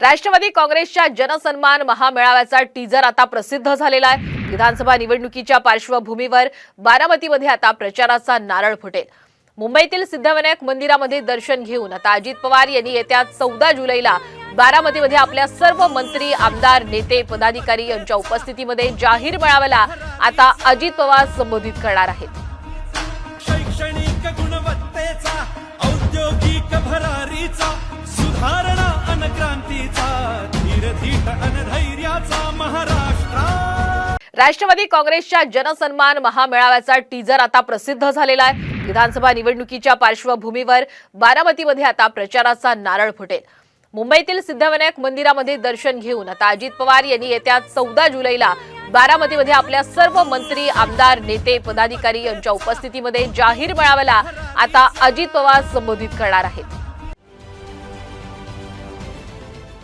राष्ट्रवादी काँग्रेसच्या जनसन्मान महामेळाव्याचा टीजर आता प्रसिद्ध झालेला आहे. विधानसभा निवडणुकीच्या पार्श्वभूमीवर बारामतीमध्ये आता प्रचाराचा नारळ फुटेल. मुंबईतील सिद्धविनायक मंदिरामध्ये दर्शन घेऊन आता अजित पवार यांनी येत्या चौदा जुलैला बारामतीमध्ये आपल्या सर्व मंत्री आमदार नेते पदाधिकारी यांच्या उपस्थितीमध्ये जाहीर मेळाव्याला आता अजित पवार संबोधित करणार आहेत. राष्ट्रवादी काँग्रेसच्या जनसन्मान महामेळाव्याचा टीजर आता प्रसिद्ध झालेला आहे. विधानसभा निवडणुकीच्या पार्श्वभूमीवर बारामतीमध्ये आता प्रचाराचा नारळ फुटेल. मुंबईतील सिद्धविनायक मंदिरामध्ये दर्शन घेऊन आता अजित पवार यांनी येत्या चौदा जुलैला बारामतीमध्ये आपल्या सर्व मंत्री आमदार नेते पदाधिकारी यांच्या उपस्थितीमध्ये जाहीर मेळाव्याला आता अजित पवार संबोधित करणार आहेत.